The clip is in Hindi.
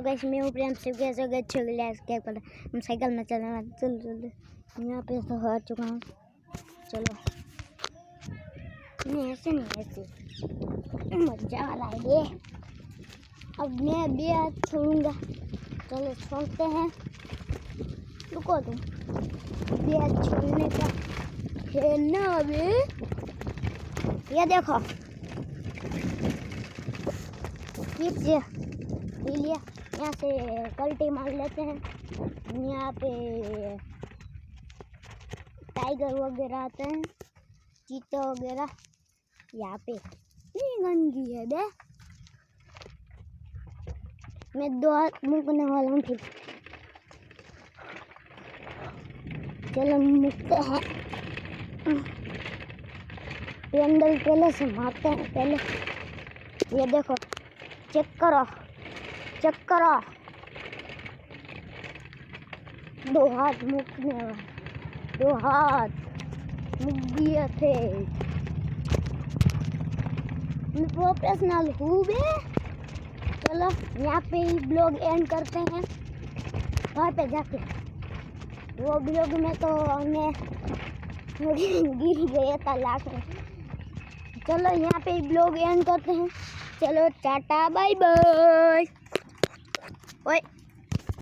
हेलो गाइस मैं हूँ प्रेम से कैसे गए छो गया क्या कर हम साइकिल में चलने वाले चल चल यहाँ पे तो हार चुका हूँ। चलो। नहीं, ऐसे नहीं ऐसे मज़ा आ रहा है ये। अब मैं भी हाथ छोड़ूँगा। चलो, छोड़ते हैं। रुको तुम। भी हाथ छोड़ने का है ना अभी? ये देखो। खींच ले लिया। यहाँ से कल्टी मार लेते हैं। यहाँ पे टाइगर वगैरह आते हैं चीते वगैरह। यहाँ पे इतनी गंदगी है बे मैं दो हाथ मुकने वाला हूँ फिर। चलो मुकते हैं। पेंडल पहले से मारते हैं, पहले। ये देखो चेक करो। चेक करो दो हाथ मुकने दो हाथ मुक दिए थे। मैं प्रोफेशनल हूँ बे। चलो, यहाँ पे ही ब्लॉग एंड करते हैं। वहाँ पे जाके। वो ब्लॉग में तो मैं गिर गया था लाख में। चलो, यहाँ पे ब्लॉग एंड करते हैं। चलो, टाटा बाय बाय What?